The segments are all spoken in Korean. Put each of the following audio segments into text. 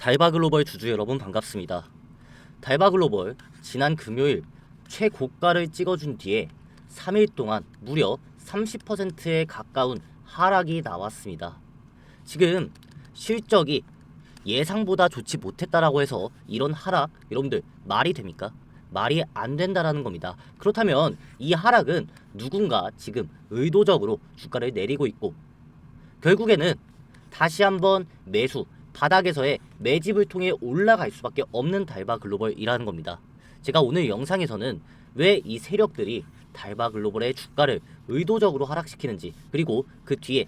달바 글로벌 주주 여러분 반갑습니다. 달바 글로벌 지난 금요일 최고가를 찍어준 뒤에 3일 동안 무려 30%에 가까운 하락이 나왔습니다. 지금 실적이 예상보다 좋지 못했다라고 해서 이런 하락 여러분들 말이 됩니까? 말이 안 된다라는 겁니다. 그렇다면 이 하락은 누군가 지금 의도적으로 주가를 내리고 있고 결국에는 다시 한번 매수 바닥에서의 매집을 통해 올라갈 수밖에 없는 달바 글로벌이라는 겁니다. 제가 오늘 영상에서는 왜 이 세력들이 달바 글로벌의 주가를 의도적으로 하락시키는지 그리고 그 뒤에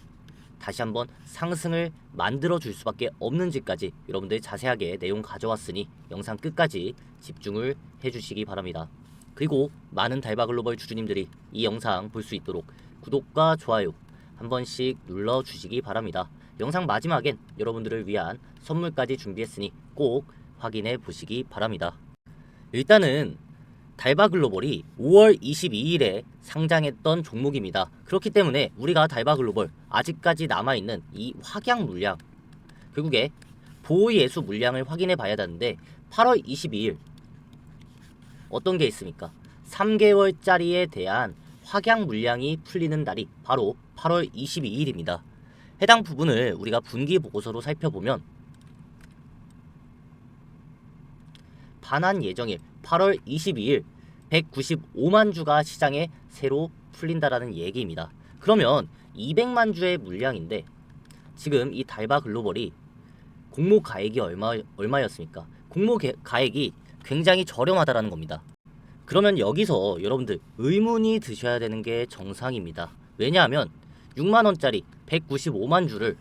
다시 한번 상승을 만들어 줄 수밖에 없는지까지 여러분들 자세하게 내용 가져왔으니 영상 끝까지 집중을 해주시기 바랍니다. 그리고 많은 달바 글로벌 주주님들이 이 영상 볼 수 있도록 구독과 좋아요 한 번씩 눌러 주시기 바랍니다. 영상 마지막엔 여러분들을 위한 선물까지 준비했으니 꼭 확인해 보시기 바랍니다. 일단은 달바 글로벌이 5월 22일에 상장했던 종목입니다. 그렇기 때문에 우리가 달바 글로벌 아직까지 남아 있는 이 확양 물량 결국에 보호 예수 물량을 확인해 봐야 되는데 8월 22일 어떤 게 있습니까? 3개월짜리에 대한 확양 물량이 풀리는 날이 바로 8월 22일입니다. 해당 부분을 우리가 분기 보고서로 살펴보면 반환 예정일 8월 22일 195만 주가 시장에 새로 풀린다라는 얘기입니다. 그러면 200만 주의 물량인데 지금 이 달바 글로벌이 공모 가액이 얼마 얼마였습니까? 공모 개- 가액이 굉장히 저렴하다라는 겁니다. 그러면 여기서 여러분들 의문이 드셔야 되는 게 정상입니다. 왜냐하면 6만 원짜리 195만 주를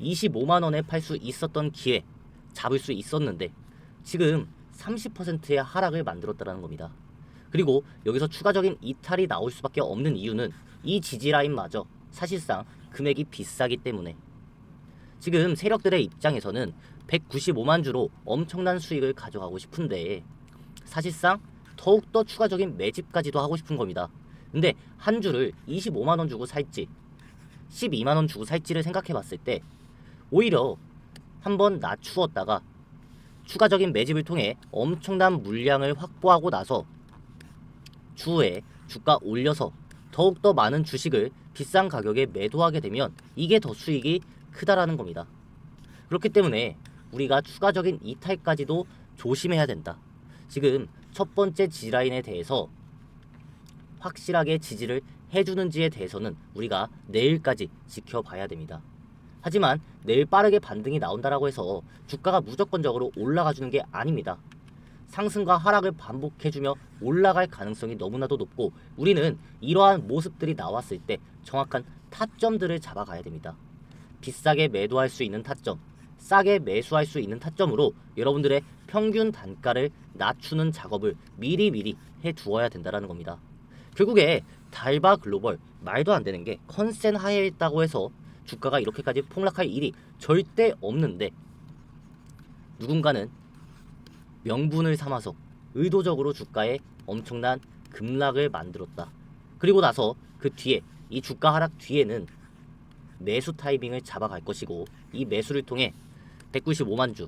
25만 원에 팔 수 있었던 기회 잡을 수 있었는데 지금 30%의 하락을 만들었다는 겁니다. 그리고 여기서 추가적인 이탈이 나올 수밖에 없는 이유는 이 지지 라인마저 사실상 금액이 비싸기 때문에 지금 세력들의 입장에서는 195만 주로 엄청난 수익을 가져가고 싶은데 사실상 더욱더 추가적인 매집까지도 하고 싶은 겁니다. 근데 한 주를 25만 원 주고 살지 12만 원 주고 살지를 생각해 봤을 때 오히려 한번 낮추었다가 추가적인 매집을 통해 엄청난 물량을 확보하고 나서 추후에 주가 올려서 더욱더 많은 주식을 비싼 가격에 매도하게 되면 이게 더 수익이 크다라는 겁니다. 그렇기 때문에 우리가 추가적인 이탈까지도 조심해야 된다. 지금 첫 번째 지라인에 대해서 확실하게 지지를 해주는지에 대해서는 우리가 내일까지 지켜봐야 됩니다. 하지만 내일 빠르게 반등이 나온다라고 해서 주가가 무조건적으로 올라가 주는 게 아닙니다. 상승과 하락을 반복해주며 올라갈 가능성이 너무나도 높고 우리는 이러한 모습들이 나왔을 때 정확한 타점들을 잡아가야 됩니다. 비싸게 매도할 수 있는 타점, 싸게 매수할 수 있는 타점으로 여러분들의 평균 단가를 낮추는 작업을 미리미리 해 두어야 된다는 겁니다. 결국에 달바 글로벌 말도 안 되는 게 컨센 하에 있다고 해서 주가가 이렇게까지 폭락할 일이 절대 없는데 누군가는 명분을 삼아서 의도적으로 주가에 엄청난 급락을 만들었다. 그리고 나서 그 뒤에 이 주가 하락 뒤에는 매수 타이밍을 잡아갈 것이고 이 매수를 통해 195만 주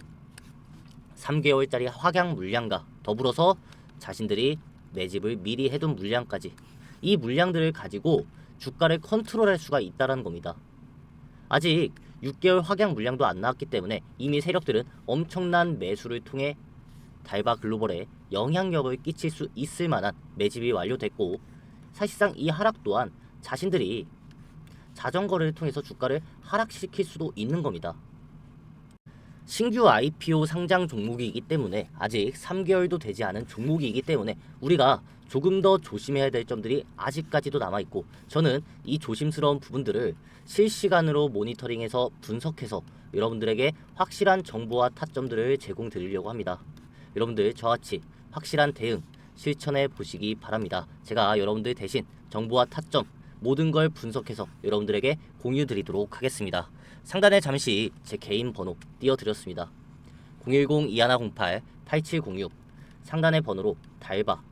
3개월짜리 확양 물량과 더불어서 자신들이 매집을 미리 해둔 물량까지 이 물량들을 가지고 주가를 컨트롤할 수가 있다는 겁니다. 아직 6개월 확양 물량도 안 나왔기 때문에 이미 세력들은 엄청난 매수를 통해 달바 글로벌에 영향력을 끼칠 수 있을 만한 매집이 완료됐고 사실상 이 하락 또한 자신들이 자전거를 통해서 주가를 하락시킬 수도 있는 겁니다. 신규 IPO 상장 종목이기 때문에 아직 3개월도 되지 않은 종목이기 때문에 우리가 조금 더 조심해야 될 점들이 아직까지도 남아 있고 저는 이 조심스러운 부분들을 실시간으로 모니터링해서 분석해서 여러분들에게 확실한 정보와 타점들을 제공드리려고 합니다. 여러분들 저같이 확실한 대응 실천해 보시기 바랍니다. 제가 여러분들 대신 정보와 타점 모든 걸 분석해서 여러분들에게 공유 드리도록 하겠습니다. 상단에 잠시 제 개인 번호 띄워드렸습니다. 010-2108-8706 상단의 번호로 달바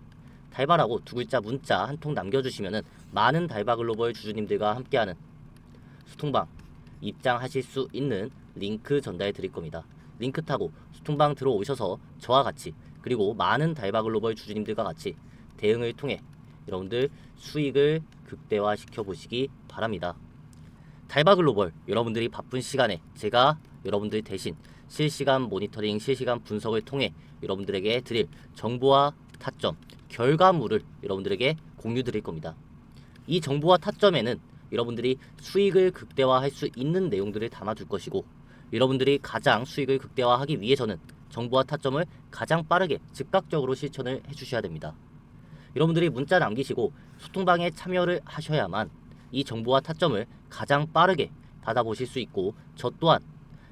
달바라고 두 글자 문자 한 통 남겨주시면 많은 달바 글로벌 주주님들과 함께하는 소통방 입장하실 수 있는 링크 전달해 드릴 겁니다. 링크 타고 소통방 들어오셔서 저와 같이 그리고 많은 달바 글로벌 주주님들과 같이 대응을 통해 여러분들 수익을 극대화시켜 보시기 바랍니다. 달바 글로벌 여러분들이 바쁜 시간에 제가 여러분들 대신 실시간 모니터링, 실시간 분석을 통해 여러분들에게 드릴 정보와 타점, 결과물을 여러분들에게 공유 드릴 겁니다. 이 정보와 타점에는 여러분들이 수익을 극대화할 수 있는 내용들을 담아둘 것이고 여러분들이 가장 수익을 극대화하기 위해서는 정보와 타점을 가장 빠르게 즉각적으로 실천을 해주셔야 됩니다. 여러분들이 문자 남기시고 소통방에 참여를 하셔야만 이 정보와 타점을 가장 빠르게 받아보실 수 있고 저 또한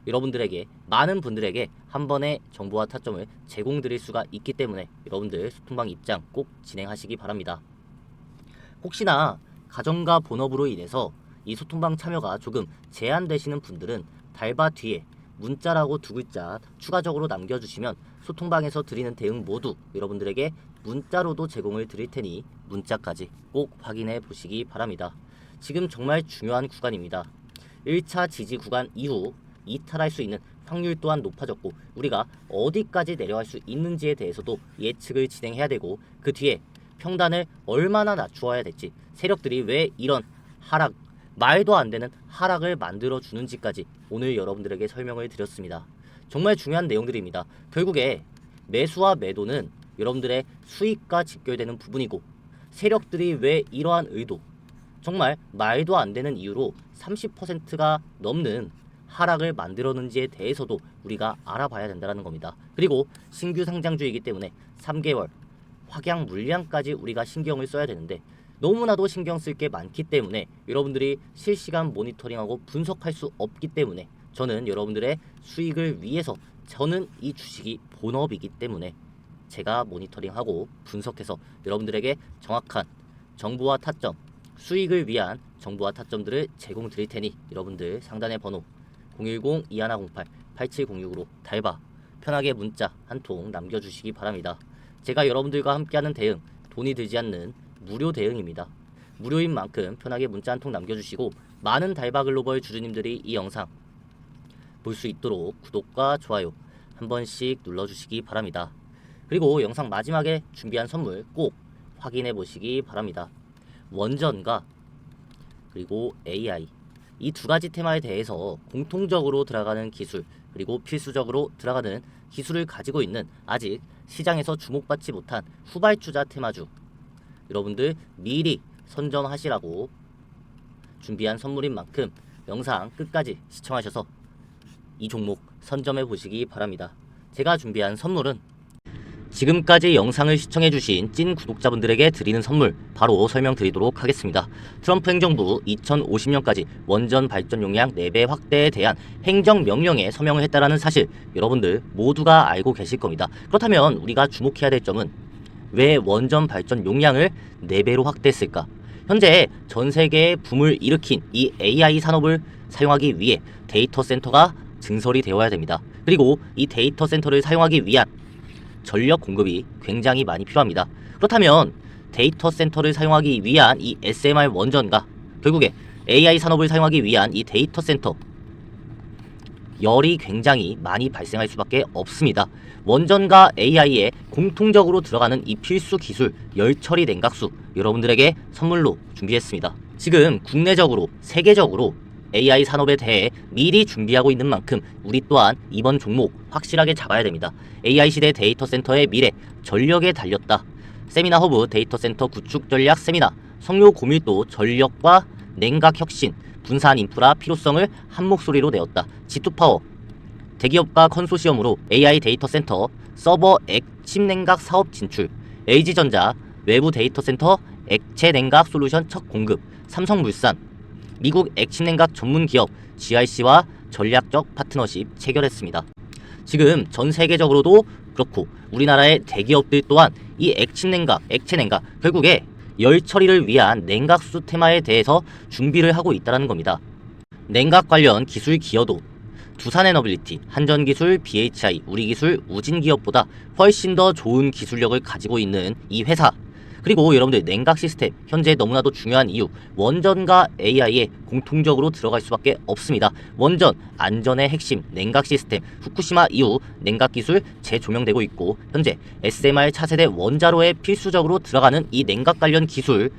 여러분들에게 많은 분들에게 한 번에 정보와 타점을 제공드릴 수가 있기 때문에 여러분들 소통방 입장 꼭 진행하시기 바랍니다. 혹시나 가정과 본업으로 인해서 이 소통방 참여가 조금 제한되시는 분들은 달바 뒤에 문자라고 두 글자 추가적으로 남겨주시면 소통방에서 드리는 대응 모두 여러분들에게 문자로도 제공을 드릴 테니 문자까지 꼭 확인해 보시기 바랍니다. 지금 정말 중요한 구간입니다. 1차 지지 구간 이후 이탈할 수 있는 확률 또한 높아졌고 우리가 어디까지 내려갈 수 있는지에 대해서도 예측을 진행해야 되고 그 뒤에 평단을 얼마나 낮추어야 될지 세력들이 왜 이런 하락 말도 안 되는 하락을 만들어 주는지까지 오늘 여러분들에게 설명을 드렸습니다. 정말 중요한 내용들입니다. 결국에 매수와 매도는 여러분들의 수익과 직결되는 부분이고 세력들이 왜 이러한 의도 정말 말도 안 되는 이유로 30%가 넘는 하락을 만들었는지에 대해서도 우리가 알아봐야 된다는 겁니다. 그리고 신규 상장주이기 때문에 3개월 확양 물량까지 우리가 신경을 써야 되는데 너무나도 신경 쓸 게 많기 때문에 여러분들이 실시간 모니터링하고 분석할 수 없기 때문에 저는 여러분들의 수익을 위해서 저는 이 주식이 본업이기 때문에 제가 모니터링하고 분석해서 여러분들에게 정확한 정보와 타점, 수익을 위한 정보와 타점들을 제공 드릴 테니 여러분들 상단의 번호 010-2108-8706으로 달바 편하게 문자 한 통 남겨주시기 바랍니다. 제가 여러분들과 함께하는 대응 돈이 들지 않는 무료 대응입니다. 무료인 만큼 편하게 문자 한 통 남겨주시고 많은 달바 글로벌 주주님들이 이 영상 볼 수 있도록 구독과 좋아요 한 번씩 눌러주시기 바랍니다. 그리고 영상 마지막에 준비한 선물 꼭 확인해 보시기 바랍니다. 원전과 그리고 AI 이 두 가지 테마에 대해서 공통적으로 들어가는 기술 그리고 필수적으로 들어가는 기술을 가지고 있는 아직 시장에서 주목받지 못한 후발주자 테마주 여러분들 미리 선점하시라고 준비한 선물인 만큼 영상 끝까지 시청하셔서 이 종목 선점해 보시기 바랍니다. 제가 준비한 선물은 지금까지 영상을 시청해주신 찐 구독자분들에게 드리는 선물 바로 설명드리도록 하겠습니다. 트럼프 행정부 2050년까지 원전 발전 용량 4배 확대에 대한 행정명령에 서명을 했다라는 사실 여러분들 모두가 알고 계실 겁니다. 그렇다면 우리가 주목해야 될 점은 왜 원전 발전 용량을 4배로 확대했을까? 현재 전 세계에 붐을 일으킨 이 AI 산업을 사용하기 위해 데이터 센터가 증설이 되어야 됩니다. 그리고 이 데이터 센터를 사용하기 위한 전력 공급이 굉장히 많이 필요합니다. 그렇다면 데이터 센터를 사용하기 위한 이 SMR 원전과 결국에 AI 산업을 사용하기 위한 이 데이터 센터 열이 굉장히 많이 발생할 수밖에 없습니다. 원전과 AI에 공통적으로 들어가는 이 필수 기술 열 처리 냉각수 여러분들에게 선물로 준비했습니다. 지금 국내적으로 세계적으로 AI 산업에 대해 미리 준비하고 있는 만큼 우리 또한 이번 종목 확실하게 잡아야 됩니다. AI 시대 데이터 센터의 미래 전력에 달렸다. 세미나 허브 데이터 센터 구축 전략 세미나 성료 고밀도 전력과 냉각 혁신 분산 인프라 필요성을 한 목소리로 내었다. G2 파워 대기업과 컨소시엄으로 AI 데이터 센터 서버 액 침 냉각 사업 진출 LG전자 외부 데이터 센터 액체 냉각 솔루션 첫 공급 삼성물산 미국 액침 냉각 전문 기업 GRC와 전략적 파트너십 체결했습니다. 지금 전 세계적으로도 그렇고 우리나라의 대기업들 또한 이 액침 냉각, 액체 냉각 결국에 열 처리를 위한 냉각수 테마에 대해서 준비를 하고 있다는 겁니다. 냉각 관련 기술 기여도 두산에너빌리티, 한전기술, BHI, 우리기술, 우진기업보다 훨씬 더 좋은 기술력을 가지고 있는 이 회사 그리고 여러분들 냉각 시스템 현재 너무나도 중요한 이유 원전과 AI에 공통적으로 들어갈 수밖에 없습니다. 원전 안전의 핵심 냉각 시스템 후쿠시마 이후 냉각 기술 재조명되고 있고 현재 SMR 차세대 원자로에 필수적으로 들어가는 이 냉각 관련 기술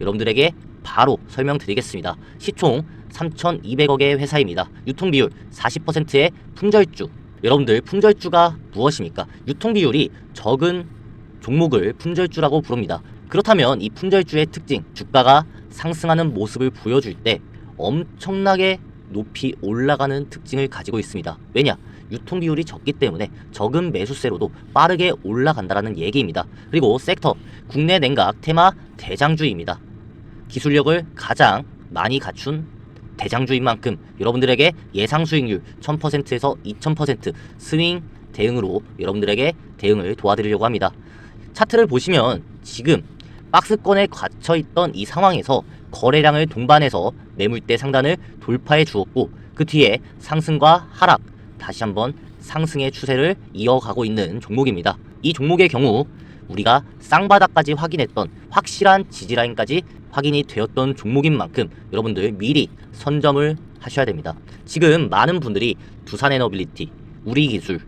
여러분들에게 바로 설명드리겠습니다. 시총 3,200억의 회사입니다. 유통 비율 40%의 품절주. 여러분들 품절주가 무엇입니까? 유통 비율이 적은 종목을 품절주라고 부릅니다. 그렇다면 이 품절주의 특징, 주가가 상승하는 모습을 보여줄 때 엄청나게 높이 올라가는 특징을 가지고 있습니다. 왜냐? 유통 비율이 적기 때문에 적은 매수세로도 빠르게 올라간다라는 얘기입니다. 그리고 섹터, 국내 냉각 테마 대장주입니다. 기술력을 가장 많이 갖춘 대장주인 만큼 여러분들에게 예상 수익률 1000%에서 2000% 스윙 대응으로 여러분들에게 대응을 도와드리려고 합니다. 차트를 보시면 지금 박스권에 갇혀 있던 이 상황에서 거래량을 동반해서 매물대 상단을 돌파해 주었고 그 뒤에 상승과 하락 다시 한번 상승의 추세를 이어가고 있는 종목입니다. 이 종목의 경우 우리가 쌍바닥까지 확인했던 확실한 지지라인까지 확인이 되었던 종목인 만큼 여러분들 미리 선점을 하셔야 됩니다. 지금 많은 분들이 두산에너빌리티, 우리기술,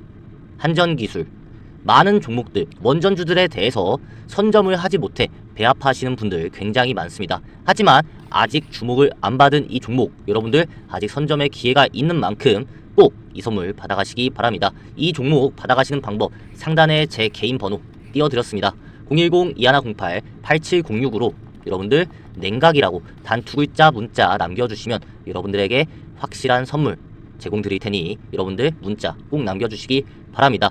한전기술 많은 종목들, 원전주들에 대해서 선점을 하지 못해 배합하시는 분들 굉장히 많습니다. 하지만 아직 주목을 안 받은 이 종목 여러분들 아직 선점의 기회가 있는 만큼 꼭 이 선물 받아가시기 바랍니다. 이 종목 받아가시는 방법 상단에 제 개인 번호 띄워드렸습니다. 010-2108-8706으로 여러분들 냉각이라고 단 두 글자 문자 남겨주시면 여러분들에게 확실한 선물 제공드릴 테니 여러분들 문자 꼭 남겨주시기 바랍니다.